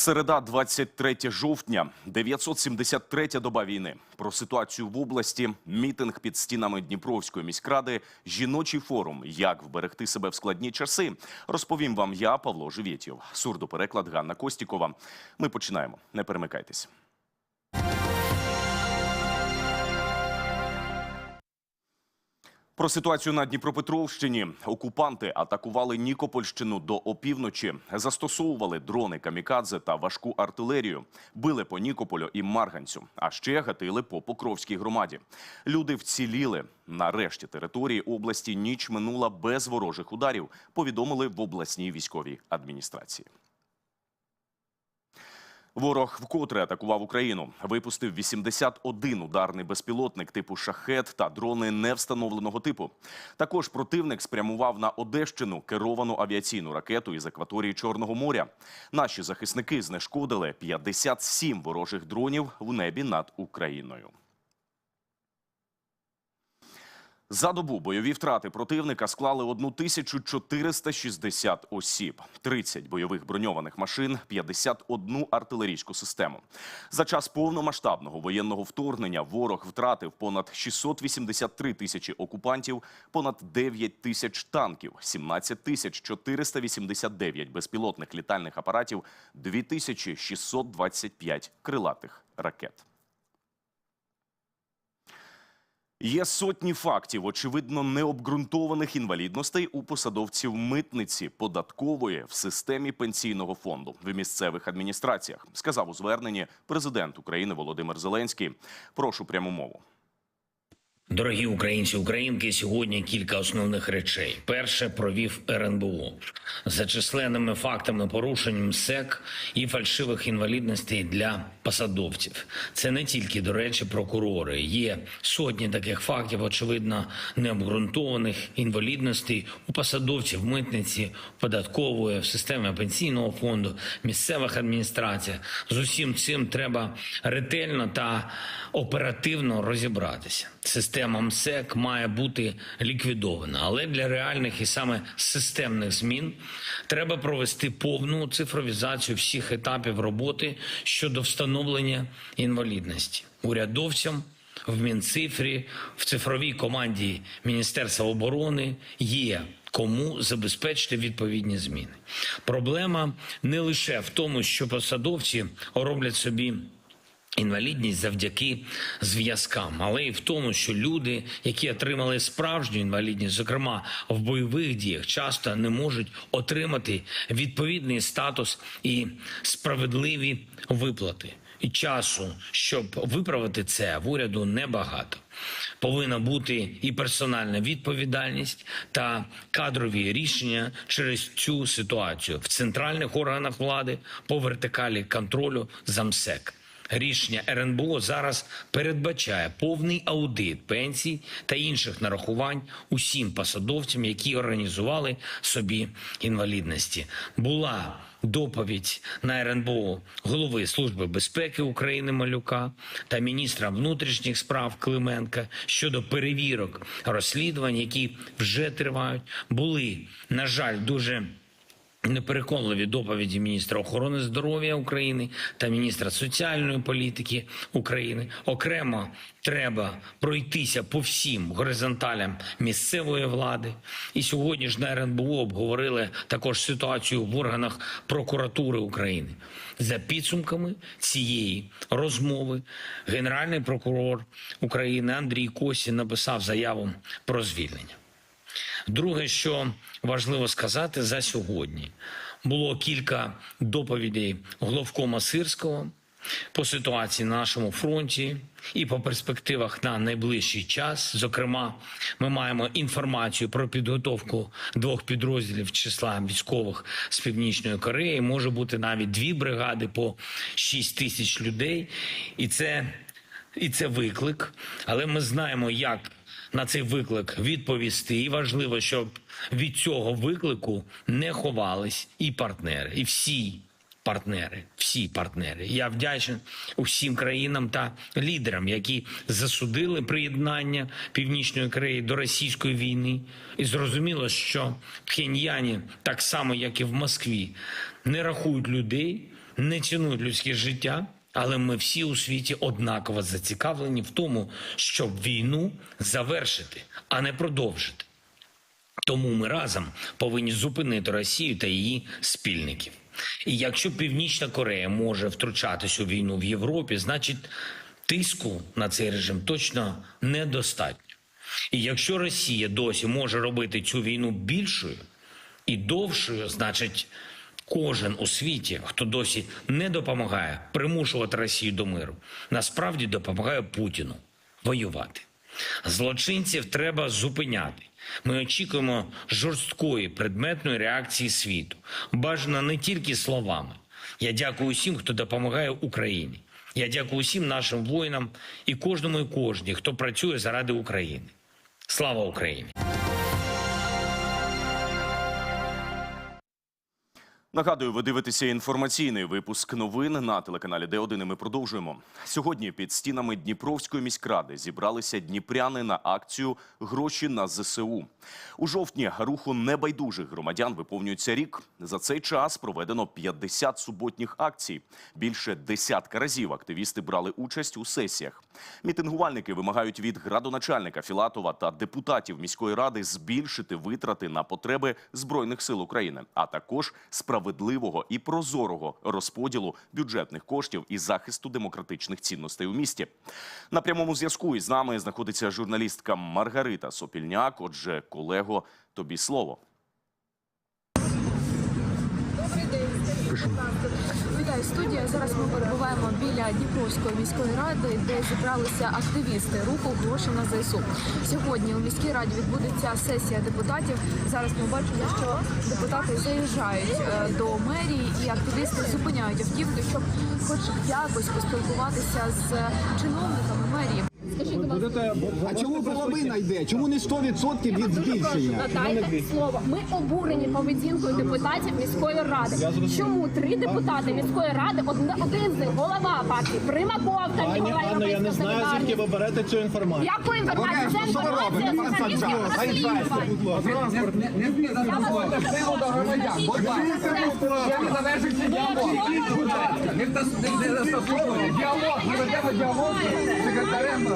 Середа, 23 жовтня, 973 доба війни. Про ситуацію в області, мітинг під стінами Дніпровської міськради, жіночий форум «Як вберегти себе в складні часи». Розповім вам я, Павло Живєтєв. Сурдопереклад Ганна Костікова. Ми починаємо. Не перемикайтесь. Про ситуацію на Дніпропетровщині окупанти атакували Нікопольщину до опівночі, застосовували дрони камікадзе та важку артилерію, били по Нікополю і Марганцю, а ще гатили по Покровській громаді. Люди вціліли. На решті території області ніч минула без ворожих ударів. Повідомили в обласній військовій адміністрації. Ворог вкотре атакував Україну. Випустив 81 ударний безпілотник типу шахет та дрони невстановленого типу. Також противник спрямував на Одещину керовану авіаційну ракету із акваторії Чорного моря. Наші захисники знешкодили 57 ворожих дронів в небі над Україною. За добу бойові втрати противника склали 1460 осіб, 30 бойових броньованих машин, 51 артилерійську систему. За час повномасштабного воєнного вторгнення ворог втратив понад 683 тисячі окупантів, понад 9 тисяч танків, 17 тисяч 489 безпілотних літальних апаратів, 2625 крилатих ракет. Є сотні фактів, очевидно, необґрунтованих інвалідностей у посадовців митниці податкової в системі пенсійного фонду в місцевих адміністраціях, сказав у зверненні президент України Володимир Зеленський. Прошу пряму мову. Дорогі українці, українки, сьогодні кілька основних речей. Перше провів РНБО за численними фактами порушень МСЕК і фальшивих інвалідностей для посадовців. Це не тільки, до речі, прокурори. Є сотні таких фактів, очевидно, необґрунтованих інвалідностей у посадовців митниці, податкової, в системі пенсійного фонду, місцевих адміністраціях. З усім цим треба ретельно та оперативно розібратися. Система МСЕК має бути ліквідована, але для реальних і саме системних змін треба провести повну цифровізацію всіх етапів роботи щодо встановлення інвалідності урядовцям. В Мінцифрі, в цифровій команді Міністерства оборони є кому забезпечити відповідні зміни. Проблема не лише в тому, що посадовці роблять собі інвалідність завдяки зв'язкам, але і в тому, що люди, які отримали справжню інвалідність, зокрема в бойових діях, часто не можуть отримати відповідний статус і справедливі виплати. І часу, щоб виправити це, в уряду небагато. Повинна бути і персональна відповідальність та кадрові рішення через цю ситуацію в центральних органах влади по вертикалі контролю за МСЕК. Рішення РНБО зараз передбачає повний аудит пенсій та інших нарахувань усім посадовцям, які організували собі інвалідності. Була доповідь на РНБО голови Служби безпеки України Малюка та міністра внутрішніх справ Клименка щодо перевірок розслідувань, які вже тривають. Були на жаль дуже Непереконливі доповіді міністра охорони здоров'я України та міністра соціальної політики України окремо треба пройтися по всім горизонталям місцевої влади. І сьогодні ж на РНБО обговорили також ситуацію в органах прокуратури України. За підсумками цієї розмови генеральний прокурор України Андрій Косін написав заяву про звільнення. Друге, що важливо сказати за сьогодні, було кілька доповідей головкома Сирського по ситуації на нашому фронті і по перспективах на найближчий час. Зокрема, ми маємо інформацію про підготовку двох підрозділів числа військових з північної Кореї. Може бути навіть дві бригади по 6 тисяч людей, і це, і це виклик. Але ми знаємо, як на цей виклик відповісти. І важливо, щоб від цього виклику не ховались і партнери, і всі партнери, всі партнери. Я вдячний усім країнам та лідерам, які засудили приєднання Північної Кореї до російської війни. І зрозуміло, що в Пхеньяні, так само як і в Москві, не рахують людей. не цінують людське життя, але ми всі у світі однаково зацікавлені в тому, щоб війну завершити, а не продовжити. Тому ми разом повинні зупинити Росію та її спільників. І якщо Північна Корея може втручатись у війну в Європі, значить тиску на цей режим точно недостатньо. І якщо Росія досі може робити цю війну більшою і довшою, значить кожен у світі, хто досі не допомагає примушувати Росію до миру, насправді допомагає Путіну воювати. Злочинців треба зупиняти. Ми очікуємо жорсткої предметної реакції світу. Бажано не тільки словами. Я дякую усім, хто допомагає Україні. Я дякую усім нашим воїнам і кожному і кожній, хто працює заради України. Слава Україні! Нагадую, ви дивитеся інформаційний випуск новин на телеканалі Д1. І ми продовжуємо. Сьогодні під стінами Дніпровської міськради зібралися дніпряни на акцію Гроші на ЗСУ. У жовтні руху небайдужих громадян виповнюється рік. За цей час проведено 50 суботніх акцій. Більше десятка разів активісти брали участь у сесіях. Мітингувальники вимагають від градоначальника Філатова та депутатів міської ради збільшити витрати на потреби збройних сил України, а також справедливого і прозорого розподілу бюджетних коштів і захисту демократичних цінностей у місті. На прямому зв'язку із нами знаходиться журналістка Маргарита Сопільняк. Отже, колего, тобі слово. Добрий день, студія. Зараз ми перебуваємо біля Дніпровської міської ради, де зібралися активісти руху гроші на ЗСУ. Сьогодні у міській раді відбудеться сесія депутатів. Зараз ми бачимо, що депутати заїжджають е, до мерії і активісти зупиняють автівки, щоб хоч якось поспілкуватися з чиновниками мерії. А чому половина йде? Чому не 100% від збільшення? Надайте слово. Ми обурені поведінкою депутатів міської ради. Чому три депутати міської ради, одне- один з них голова партії Примаков та Пані голова Анно, я не знаю, звідки ви берете цю інформацію. Яку інформацію? Це Що ви робите? інформація журналістських розслідувань. до громадян. Будь ласка. Не. Будь ласка. Не втас- не застосовуємо діалог. Ми ведемо діалог з секретарем.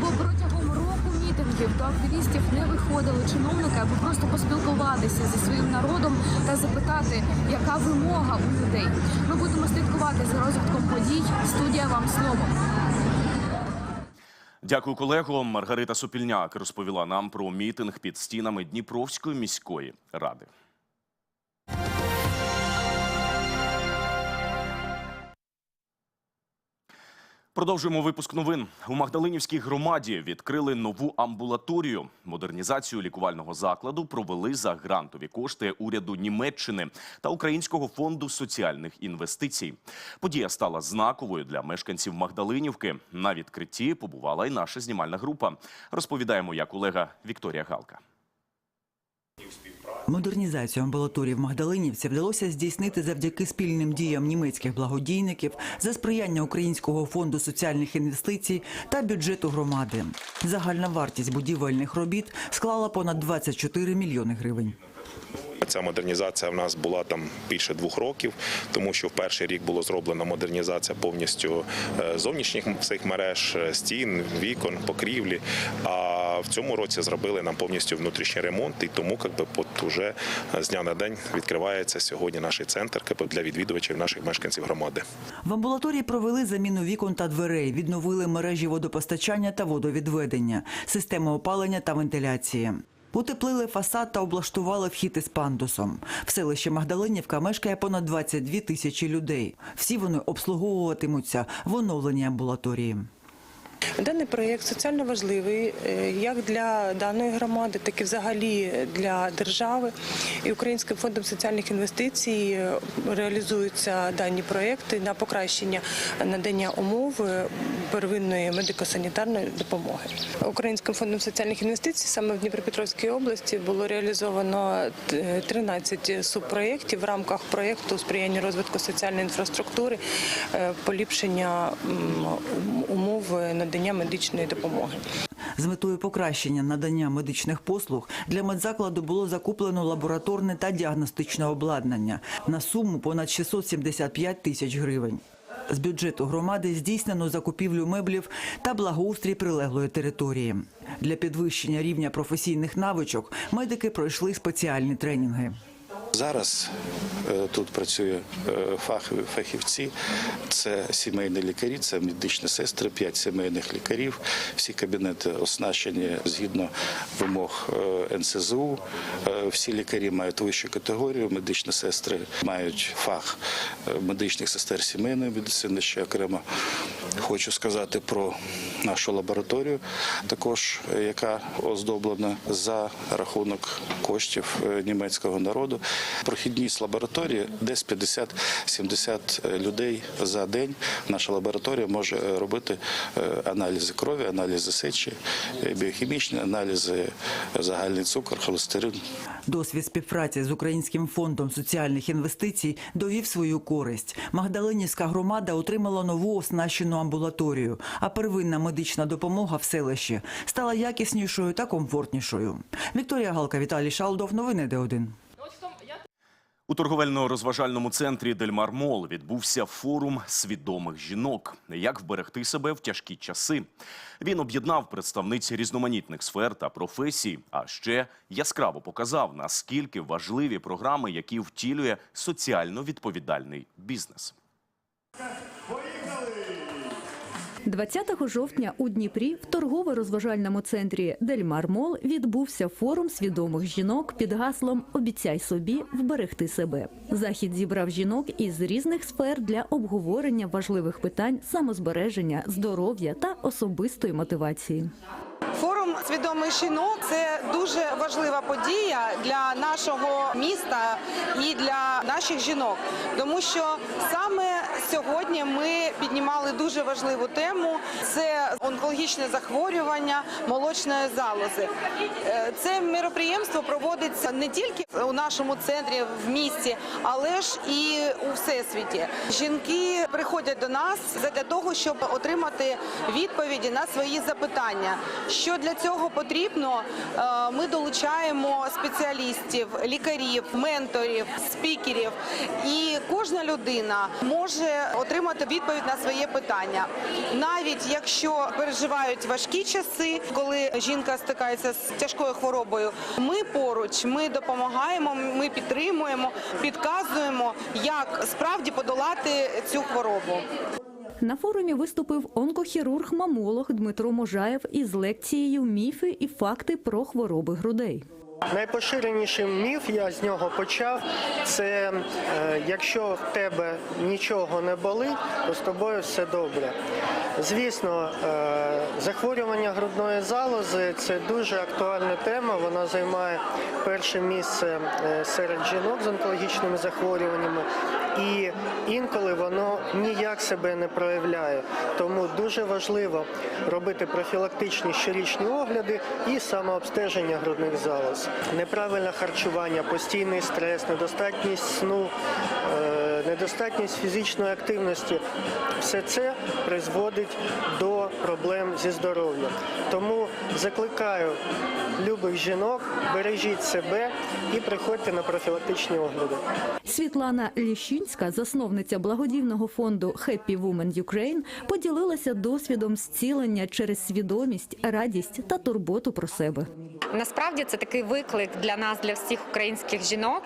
Бо протягом року мітингів до активістів не виходили чиновники, аби просто поспілкуватися зі своїм народом та запитати, яка вимога у людей. Ми будемо слідкувати за розвитком подій. Студія вам слово. Дякую, колего. Маргарита Сопільняк розповіла нам про мітинг під стінами Дніпровської міської ради. Продовжуємо випуск новин. У Магдалинівській громаді відкрили нову амбулаторію. Модернізацію лікувального закладу провели за грантові кошти уряду Німеччини та Українського фонду соціальних інвестицій. Подія стала знаковою для мешканців Магдалинівки. На відкритті побувала і наша знімальна група. Розповідає моя колега Вікторія Галка. Модернізацію амбулаторії в Магдалинівці вдалося здійснити завдяки спільним діям німецьких благодійників за сприяння Українського фонду соціальних інвестицій та бюджету громади. Загальна вартість будівельних робіт склала понад 24 мільйони гривень. Ця модернізація в нас була там більше двох років, тому що в перший рік було зроблена модернізація повністю е, зовнішніх цих мереж, е, стін, вікон, покрівлі. А в цьому році зробили нам повністю внутрішній ремонт, і тому якби от уже з дня на день відкривається сьогодні наш центр для відвідувачів наших мешканців громади. В амбулаторії провели заміну вікон та дверей, відновили мережі водопостачання та водовідведення, системи опалення та вентиляції. Утеплили фасад та облаштували вхід із пандусом. В селищі Магдалинівка мешкає понад 22 тисячі людей. Всі вони обслуговуватимуться в оновленій амбулаторії. Даний проєкт соціально важливий е, як для даної громади, так і взагалі для держави. І Українським фондом соціальних інвестицій е, реалізуються дані проєкти на покращення надання умов е, первинної медико-санітарної допомоги. Українським фондом соціальних інвестицій саме в Дніпропетровській області було реалізовано е, 13 субпроєктів в рамках проєкту сприяння розвитку соціальної інфраструктури, поліпшення умов надання медичної допомоги. З метою покращення надання медичних послуг для медзакладу було закуплено лабораторне та діагностичне обладнання на суму понад 675 тисяч гривень. З бюджету громади здійснено закупівлю меблів та благоустрій прилеглої території. Для підвищення рівня професійних навичок медики пройшли спеціальні тренінги. Зараз е, тут працює е, фахові фахівці, це сімейні лікарі, це медичні сестри, п'ять сімейних лікарів. Всі кабінети оснащені згідно вимог е, НСЗУ. Всі лікарі мають вищу категорію, медичні сестри мають фах медичних сестер сімейної медицини. Ще окремо хочу сказати про нашу лабораторію, також яка оздоблена за рахунок коштів німецького народу. Прохідність лабораторії десь 50-70 людей за день. Наша лабораторія може е, робити е, аналізи крові, аналізи сечі, е, біохімічні аналізи, е, загальний цукор, холестерин. Досвід співпраці з Українським фондом соціальних інвестицій довів свою користь. Магдалинівська громада отримала нову оснащену амбулаторію, а первинна медична допомога в селищі стала якіснішою та комфортнішою. Вікторія Галка, Віталій Шалдов. Новини Д1. У торговельно-розважальному центрі Дельмар Мол відбувся форум свідомих жінок. Як вберегти себе в тяжкі часи. Він об'єднав представниць різноманітних сфер та професій, а ще яскраво показав, наскільки важливі програми, які втілює соціально відповідальний бізнес. 20 жовтня у Дніпрі в торгово-розважальному центрі Дельмар Мол відбувся форум свідомих жінок під гаслом Обіцяй собі вберегти себе. Захід зібрав жінок із різних сфер для обговорення важливих питань самозбереження, здоров'я та особистої мотивації. Форум свідомих жінок це дуже важлива подія для нашого міста і для наших жінок, тому що саме сьогодні ми піднімали дуже важливу тему: це онкологічне захворювання молочної залози. Е, Це мероприємство проводиться не тільки у нашому центрі в місті, але ж і у всесвіті. Жінки приходять до нас для того, щоб отримати відповіді на свої запитання. Що для цього потрібно? Е, Ми долучаємо спеціалістів, лікарів, менторів, спікерів, і кожна людина може отримати відповідь на своє питання, навіть якщо переживають важкі часи, коли жінка стикається з тяжкою хворобою. Ми поруч, ми допомагаємо, ми підтримуємо, підказуємо, як справді подолати цю хворобу. На форумі виступив онкохірург-мамолог Дмитро Можаєв із лекцією Міфи і факти про хвороби грудей. Найпоширеніший міф, я з нього почав, це е, якщо в тебе нічого не болить, то з тобою все добре. Звісно, е, захворювання грудної залози це дуже актуальна тема. Вона займає перше місце е, серед жінок з онкологічними захворюваннями, і інколи воно ніяк себе не проявляє. Тому дуже важливо робити профілактичні щорічні огляди і самообстеження грудних залоз. Неправильне харчування, постійний стрес, недостатність сну, е, недостатність фізичної активності все це призводить до проблем зі здоров'ям. Тому закликаю любих жінок, бережіть себе і приходьте на профілактичні огляди. Світлана Ліщинська, засновниця благодійного фонду Happy Women Ukraine, поділилася досвідом зцілення через свідомість, радість та турботу про себе. Насправді це такий виклик для нас, для всіх українських жінок.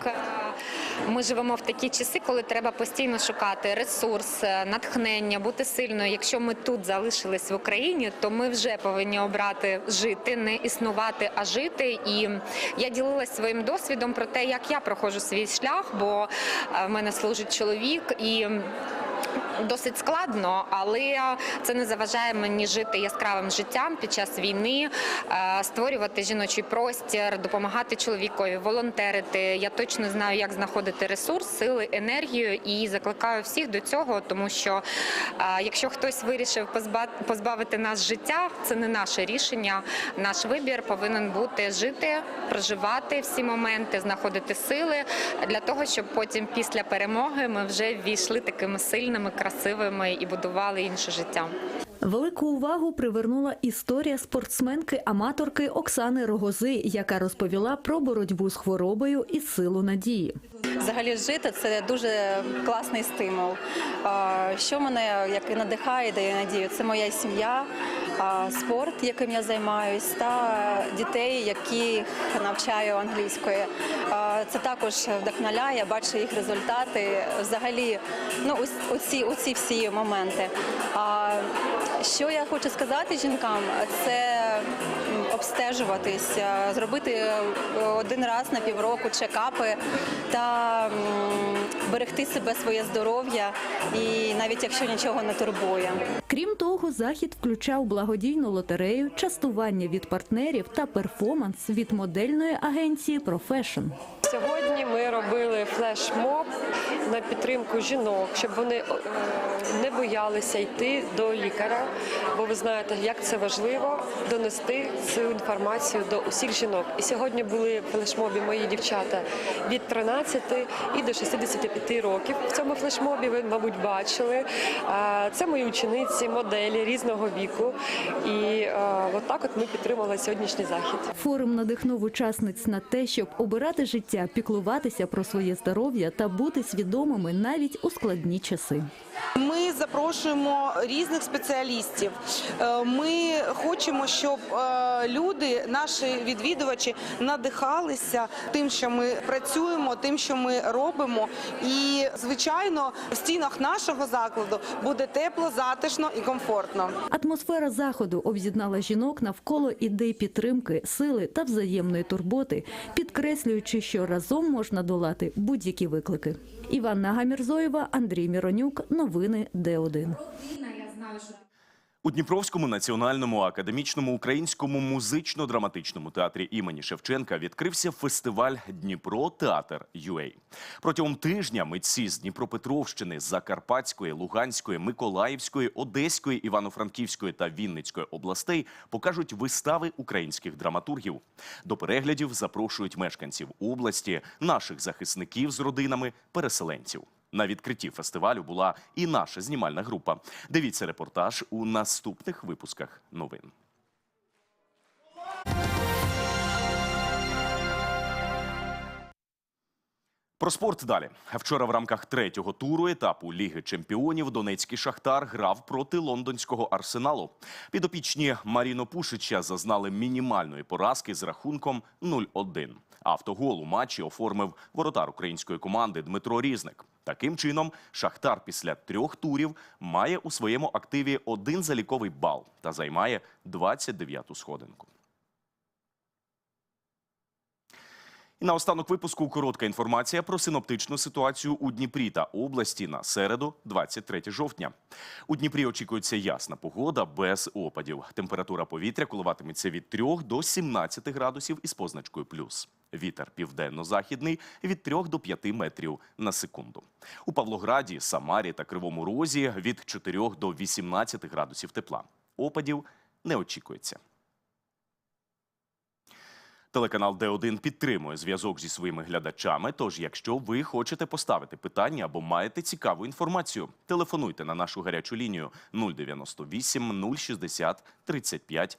Ми живемо в такі часи, коли треба постійно шукати ресурс, натхнення, бути сильною. Якщо ми тут залишились в Україні, то ми вже повинні обрати жити, не існувати, а жити. І я ділилася своїм досвідом про те, як я проходжу свій шлях, бо е, в мене служить чоловік і. Досить складно, але це не заважає мені жити яскравим життям під час війни, е, створювати жіночий простір, допомагати чоловікові, волонтерити. Я точно знаю, як знаходити ресурс, сили, енергію і закликаю всіх до цього, тому що е, якщо хтось вирішив позба- позбавити нас життя, це не наше рішення. Наш вибір повинен бути жити, проживати всі моменти, знаходити сили для того, щоб потім після перемоги ми вже ввійшли такими сильними, красивими і будували інше життя. Велику увагу привернула історія спортсменки-аматорки Оксани Рогози, яка розповіла про боротьбу з хворобою і силу надії. Взагалі жити це дуже класний стимул. Що мене як і надихає, дає надію, це моя сім'я, спорт, яким я займаюсь, та дітей, яких навчаю англійської. Це також вдохновляє, бачу їх результати. Взагалі, ну оці, оці всі моменти. А, Що я хочу сказати жінкам, це обстежуватись, зробити е, один раз на півроку чекапи та берегти себе, своє здоров'я, і навіть якщо нічого не турбує. Крім того, захід включав благодійну лотерею, частування від партнерів та перформанс від модельної агенції Profession. Сьогодні ми робили флешмоб на підтримку жінок, щоб вони е, не боялися йти до лікаря, бо ви знаєте, як це важливо донести цю інформацію до усіх жінок. І сьогодні були флешмобі мої дівчата від 13 і до 65 років. В цьому флешмобі ви, мабуть, бачили. Це мої учениці, моделі різного віку. І е, от так от ми підтримали сьогоднішній захід. Форум надихнув учасниць на те, щоб обирати життя, піклуватися про своє здоров'я та бути свідомими навіть у складні часи. Ми запрошуємо різних спеціалістів. Е, Ми хочемо, щоб е, люди, наші відвідувачі, надихалися тим, що ми працюємо, тим, що ми робимо. І звичайно, в стінах нашого закладу буде тепло, затишно і комфортно. Атмосфера заходу об'єднала жінок навколо ідей підтримки, сили та взаємної турботи, підкреслюючи, що разом можна долати будь-які виклики. Іванна Гамірзоєва, Андрій Міронюк. Новини Д1. У Дніпровському національному академічному українському музично-драматичному театрі імені Шевченка відкрився фестиваль Дніпро Театр ЮЕЙ. Протягом тижня митці з Дніпропетровщини, Закарпатської, Луганської, Миколаївської, Одеської, Івано-Франківської та Вінницької областей покажуть вистави українських драматургів. До переглядів запрошують мешканців області, наших захисників з родинами, переселенців. На відкритті фестивалю була і наша знімальна група. Дивіться репортаж у наступних випусках новин. Про спорт далі. Вчора в рамках третього туру етапу Ліги чемпіонів Донецький Шахтар грав проти лондонського арсеналу. Підопічні Маріно Пушича зазнали мінімальної поразки з рахунком 0-1. Автогол у матчі оформив воротар української команди Дмитро Різник. Таким чином, Шахтар після трьох турів має у своєму активі один заліковий бал та займає 29-ту сходинку. І на останок випуску коротка інформація про синоптичну ситуацію у Дніпрі та області на середу, 23 жовтня. У Дніпрі очікується ясна погода без опадів. Температура повітря коливатиметься від 3 до 17 градусів із позначкою плюс. Вітер південно-західний від 3 до 5 метрів на секунду. У Павлограді, Самарі та Кривому Розі від 4 до 18 градусів тепла. Опадів не очікується. Телеканал Д1 підтримує зв'язок зі своїми глядачами. Тож, якщо ви хочете поставити питання або маєте цікаву інформацію, телефонуйте на нашу гарячу лінію 098 060 35